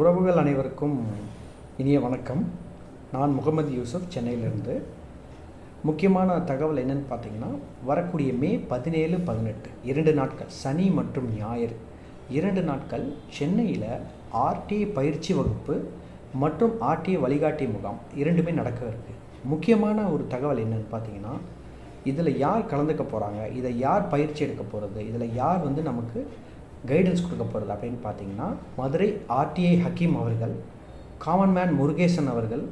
உறவுகள் அனைவருக்கும் இனிய வணக்கம். நான் முகமது யூசுப் சென்னையிலிருந்து. முக்கியமான தகவல் என்னன்னு பார்த்தீங்கன்னா வரக்கூடிய மே பதினேழு பதினெட்டு இரண்டு நாட்கள் சனி மற்றும் ஞாயிறு. இரண்டு நாட்கள் சென்னையில் ஆர்டிஏ பயிற்சி வகுப்பு மற்றும் ஆர்டிஏ வழிகாட்டி முகாம் இரண்டுமே நடக்க இருக்குது முக்கியமான ஒரு தகவல் என்னன்னு பார்த்தீங்கன்னா இதில் யார் கலந்துக்க போகிறாங்க இதை யார் பயிற்சி எடுக்க போகிறது இதில் யார் வந்து நமக்கு கைடன்ஸ் கொடுக்க போகிறது அப்படின்னு பார்த்தீங்கன்னா மதுரை ஆர்டிஐ ஹக்கீம் அவர்கள் காமன் மேன் முருகேசன் அவர்கள்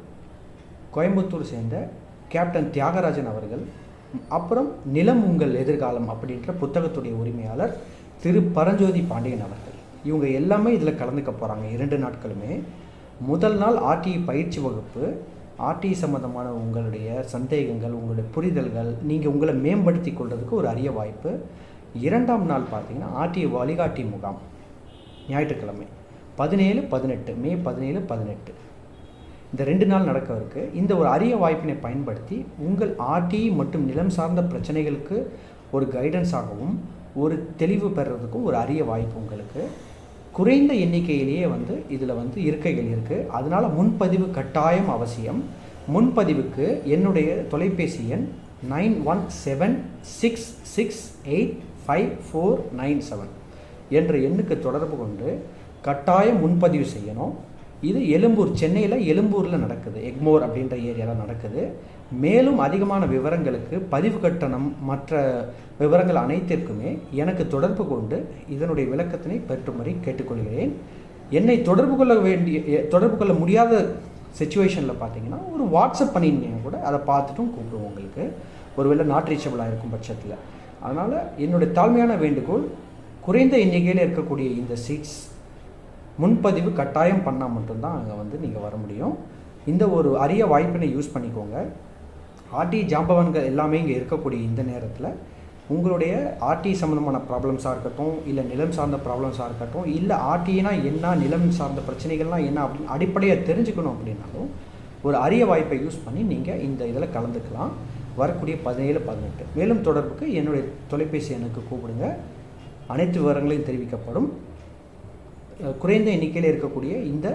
கோயம்புத்தூர் சேர்ந்த கேப்டன் தியாகராஜன் அவர்கள் அப்புறம் நிலம் உங்கள் எதிர்காலம் அப்படின்ற புத்தகத்துடைய உரிமையாளர் திரு பரஞ்சோதி பாண்டியன் அவர்கள். இவங்க எல்லாமே இதில் கலந்துக்க போகிறாங்க இரண்டு நாட்களுமே. முதல் நாள் ஆர்டிஐ பயிற்சி வகுப்பு ஆர்டிஐ சம்மந்தமான உங்களுடைய சந்தேகங்கள் உங்களுடைய புரிதல்கள் நீங்கள் உங்களை மேம்படுத்தி கொள்வதுக்கு ஒரு அரிய வாய்ப்பு. இரண்டாம் நாள் பார்த்தீங்கன்னா ஆர்டிஇ வழிகாட்டி முகாம். ஞாயிற்றுக்கிழமை. பதினேழு பதினெட்டு மே பதினேழு பதினெட்டு. இந்த ரெண்டு நாள் நடக்க இருக்கு இந்த ஒரு அரிய வாய்ப்பினை பயன்படுத்தி உங்கள் ஆர்டி மற்றும் நிலம் சார்ந்த பிரச்சனைகளுக்கு ஒரு கைடன்ஸாகவும் ஒரு தெளிவு பெறுறதுக்கும் ஒரு அரிய வாய்ப்பு உங்களுக்கு. குறைந்த எண்ணிக்கையிலேயே வந்து இதில் வந்து இருக்கைகள் இருக்குது அதனால் முன்பதிவு கட்டாயம் அவசியம். முன்பதிவுக்கு என்னுடைய தொலைபேசி எண் nine one seven six six eight five four nine seven என்ற எண்ணுக்கு தொடர்பு கொண்டு கட்டாயம் முன்பதிவு செய்யணும். இது எழும்பூர் சென்னையில் எழும்பூரில் நடக்குது. எக்மோர் அப்படின்ற ஏரியாவில் நடக்குது. மேலும் அதிகமான விவரங்களுக்கு பதிவு கட்டணம் மற்ற விவரங்கள் அனைத்திற்குமே எனக்கு தொடர்பு கொண்டு இதனுடைய விளக்கத்தினை பெற்றுமுறை கேட்டுக்கொள்கிறேன். என்னை தொடர்பு கொள்ள வேண்டிய எ- தொடர்பு கொள்ள முடியாத சுச்சுவேஷனில் பார்த்தீங்கன்னா ஒரு வாட்ஸ்அப் பண்ணியிருந்தீங்க கூட அதை பார்த்துட்டும் கூப்பிடுவோம் உங்களுக்கு. ஒருவேளை நாட் ரீச்சபிளாக இருக்கும் பட்சத்தில். அதனால் என்னுடைய தாழ்மையான வேண்டுகோள் குறைந்த எண்ணிக்கையில் இருக்கக்கூடிய இந்த சீட்ஸ் முன்பதிவு கட்டாயம் பண்ணால் மட்டும்தான் அங்கே வந்து நீங்கள் வர முடியும். இந்த ஒரு அரிய வாய்ப்பினை யூஸ் பண்ணிக்கோங்க. ஆர்டி ஜாம்பவான்கள் எல்லாமே இங்கே இருக்கக்கூடிய இந்த நேரத்தில் உங்களுடைய ஆர்டி சம்மந்தமான ப்ராப்ளம்ஸாக இருக்கட்டும் இல்லை நிலம் சார்ந்த ப்ராப்ளம்ஸாக இருக்கட்டும் இல்லை ஆர்டினா என்ன நிலம் சார்ந்த பிரச்சனைகள்லாம் என்ன அப்படின்னு அடிப்படையாக தெரிஞ்சுக்கணும் அப்படின்னாலும் ஒரு அரிய வாய்ப்பை யூஸ் பண்ணி நீங்கள் இந்த இதில் கலந்துக்கலாம். வரக்கூடிய பதினேழு பதினெட்டு. மேலும் தொடர்புக்கு என்னுடைய தொலைபேசி எண்ணுக்கு கூப்பிடுங்க. அனைத்து விவரங்களையும் தெரிவிக்கப்படும். குறைந்த எண்ணிக்கையில் இருக்கக்கூடிய இந்த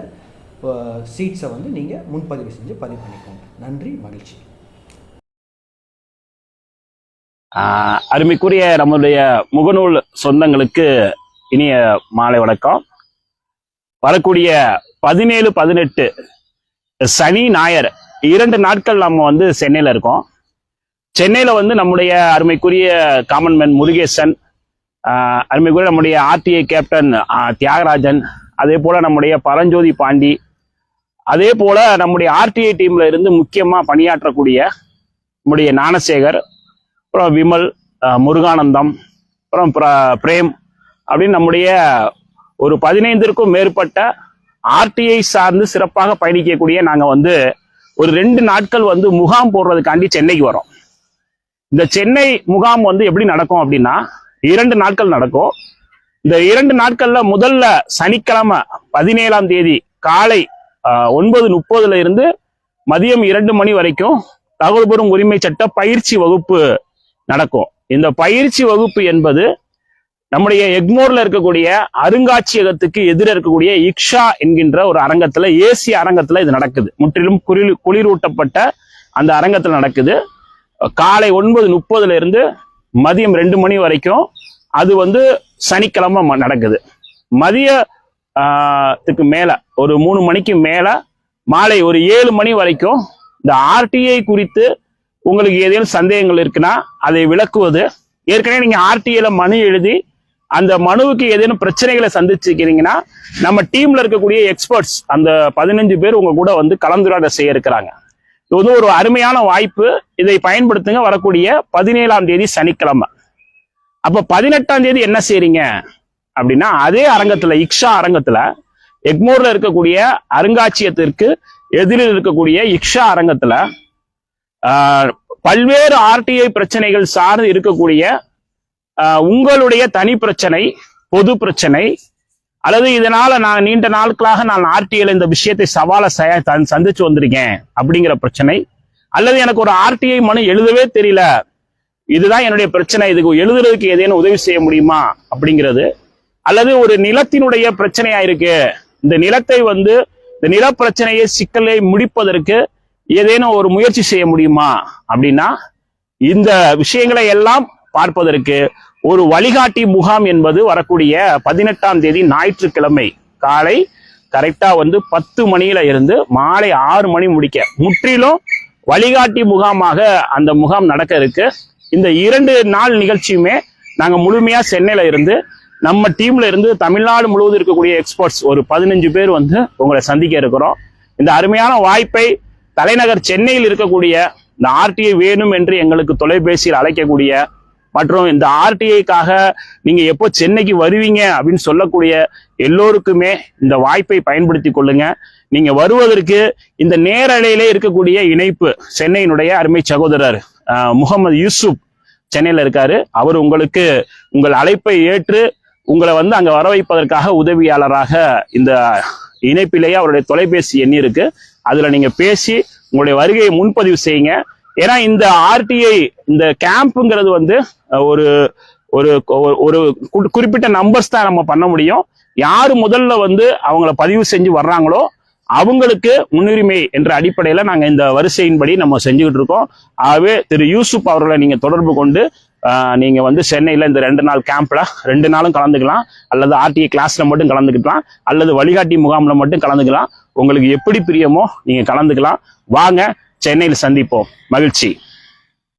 சீட்ஸை வந்து நீங்கள் முன்பதிவு செஞ்சு பதிவு பண்ணிக்கோங்க. நன்றி மகிழ்ச்சி. அருமைக்குரிய நம்முடைய முகநூல் சொந்தங்களுக்கு இனிய மாலை வணக்கம். வரக்கூடிய பதினேழு பதினெட்டு சனி ஞாயிறு இரண்டு நாட்கள் நம்ம வந்து சென்னையில் இருக்கோம். சென்னையில் வந்து நம்முடைய அருமைக்குரிய காமன் மேன் முருகேசன் அருமைக்குரிய நம்முடைய ஆர்டிஐ கேப்டன் தியாகராஜன் அதே போல் நம்முடைய பரஞ்சோதி பாண்டி அதே போல் நம்முடைய ஆர்டிஐ டீமில் இருந்து முக்கியமாக பணியாற்றக்கூடிய நம்முடைய ஞானசேகர் அப்புறம் விமல் முருகானந்தம் அப்புறம் பிர- பிரேம் அப்படின்னு நம்முடைய ஒரு பதினைந்திற்கும் மேற்பட்ட ஆர்டிஐ சார்ந்து சிறப்பாக பயணிக்கக்கூடிய நாங்கள் வந்து ஒரு ரெண்டு நாட்கள் வந்து முகாம் போடுறதுக்காண்டி சென்னைக்கு வரோம். இந்த சென்னை முகாம் வந்து எப்படி நடக்கும் அப்படின்னா இரண்டு நாட்கள் நடக்கும். இந்த இரண்டு நாட்கள்ல முதல்ல சனிக்கிழமை பதினேழாம் தேதி காலை ஒன்பது முப்பதுல இருந்து மதியம் இரண்டு மணி வரைக்கும் தகவல் பெறும் உரிமை சட்ட பயிற்சி வகுப்பு நடக்கும். இந்த பயிற்சி வகுப்பு என்பது நம்முடைய எக்மோர்ல இருக்கக்கூடிய அருங்காட்சியகத்துக்கு எதிர இருக்கக்கூடிய இக்ஷா என்கின்ற ஒரு அரங்கத்துல ஏசி அரங்கத்துல இது நடக்குது. முற்றிலும் குளிர் குளிரூட்டப்பட்ட அந்த அரங்கத்துல நடக்குது. காலை ஒன்பது முப்பதுல இருந்து மதியம் ரெண்டு மணி வரைக்கும் அது வந்து சனிக்கிழமை ம- நடக்குது. மதிய ஆஹ், த்துக்கு மேல ஒரு மூணு மணிக்கு மேல மாலை ஒரு ஏழு மணி வரைக்கும் இந்த ஆர்டிஐ குறித்து உங்களுக்கு ஏதேனும் சந்தேகங்கள் இருக்குன்னா அதை விளக்குவது. ஏற்கனவே நீங்க ஆர்டிஐல மனு எழுதி அந்த மனுவுக்கு ஏதேனும் பிரச்சனைகளை சந்திச்சிருக்கிறீங்கன்னா நம்ம டீம்ல இருக்கக்கூடிய எக்ஸ்பர்ட்ஸ் அந்த பதினஞ்சு பேர் உங்க கூட வந்து கலந்துரையாட செய்ய இருக்கிறாங்க. இது வந்து ஒரு அருமையான வாய்ப்பு. இதை பயன்படுத்துங்க. வரக்கூடிய பதினேழாம் தேதி சனிக்கிழமை. அப்ப பதினெட்டாம் தேதி என்ன செய்றீங்க? அப்படின்னா அதே அரங்கத்துல இக்ஷா அரங்கத்துல எக்மோர்ல இருக்கக்கூடிய அருங்காட்சியகத்திற்கு எதிரில் இருக்கக்கூடிய இக்ஷா அரங்கத்துல ஆஹ், பல்வேறு ஆர்டிஐ பிரச்சனைகள் சார்ந்து இருக்கக்கூடிய ஆஹ், உங்களுடைய தனி பிரச்சனை பொது பிரச்சனை அல்லது இதனால நான் நீண்ட நாட்களாக நான் ஆர்டிஐல இந்த விஷயத்தை சவாலை சந்திச்சு வந்திருக்கேன் அப்படிங்கிற பிரச்சனை. அல்லது எனக்கு ஒரு ஆர்டிஐ மனு எழுதவே தெரியல. இதுதான் என்னுடைய பிரச்சனை. இதுக்கு எழுதுறதுக்கு ஏதேனும் உதவி செய்ய முடியுமா அப்படிங்கிறது. அல்லது ஒரு நிலத்தினுடைய பிரச்சனையா இருக்கு இந்த நிலத்தை வந்து இந்த நில பிரச்சனையை சிக்கலை முடிப்பதற்கு ஏதேனும் ஒரு முயற்சி செய்ய முடியுமா அப்படின்னா இந்த விஷயங்களை எல்லாம் பார்ப்பதற்கு ஒரு வழிகாட்டி முகாம் என்பது வரக்கூடிய பதினெட்டாம் தேதி ஞாயிற்றுக்கிழமை காலை கரெக்டா வந்து பத்து மணியில இருந்து மாலை ஆறு மணி முடிக்க. முற்றிலும் வழிகாட்டி முகாமாக அந்த முகாம் நடக்க இருக்கு. இந்த இரண்டு நாள் நிகழ்ச்சியுமே நாங்க முழுமையா சென்னையில இருந்து நம்ம டீம்ல இருந்து தமிழ்நாடு முழுவதும் இருக்கக்கூடிய எக்ஸ்பர்ட்ஸ் ஒரு பதினஞ்சு பேர் வந்து உங்களை சந்திக்க இருக்கிறோம். இந்த அருமையான வாய்ப்பை தலைநகர் சென்னையில் இருக்கக்கூடிய இந்த ஆர்டிஐ வேணும் என்று எங்களுக்கு தொலைபேசியில் அழைக்கக்கூடிய மற்றும் இந்த ஆர்டிஐக்காக நீங்க எப்போ சென்னைக்கு வருவீங்க அப்படின்னு சொல்லக்கூடிய எல்லோருக்குமே இந்த வாய்ப்பை பயன்படுத்தி கொள்ளுங்க. நீங்க வருவதற்கு இந்த நேரலையிலே இருக்கக்கூடிய இணைப்பு சென்னையினுடைய அருமை சகோதரர் முகமது யூசுப் சென்னையில இருக்காரு. அவர் உங்களுக்கு உங்கள் அழைப்பை ஏற்று உங்களை வந்து அங்க வர வைப்பதற்காக உதவியாளராக இந்த இணைப்பிலேயே அவருடைய தொலைபேசி எண் இருக்கு அதுல நீங்க பேசி உங்களுடைய வருகையை முன்பதிவு செய்யுங்க. ஏன்னா இந்த ஆர்டிஐ இந்த கேம்ப்புங்கிறது வந்து ஒரு ஒரு ஒரு- குறிப்பிட்ட நம்பர்ஸ் தான் நம்ம பண்ண முடியும். யார் முதல்ல வந்து அவங்கள பதிவு செஞ்சு வர்றாங்களோ அவங்களுக்கு முன்னுரிமை என்ற அடிப்படையில் நாங்கள் இந்த வரிசையின்படி நம்ம செஞ்சுக்கிட்டு இருக்கோம். ஆகவே திரு யூசுப் அவர்களை நீங்கள் தொடர்பு கொண்டு நீங்கள் வந்து சென்னையில் இந்த ரெண்டு நாள் கேம்பில் ரெண்டு நாளும் கலந்துக்கலாம் அல்லது ஆர்டிஐ கிளாஸில் மட்டும் கலந்துக்கலாம் அல்லது வழிகாட்டி முகாமில் மட்டும் கலந்துக்கலாம். உங்களுக்கு எப்படி பிரியமோ நீங்கள் கலந்துக்கலாம். வாங்க சென்னையில் சந்திப்போம். மகிழ்ச்சி.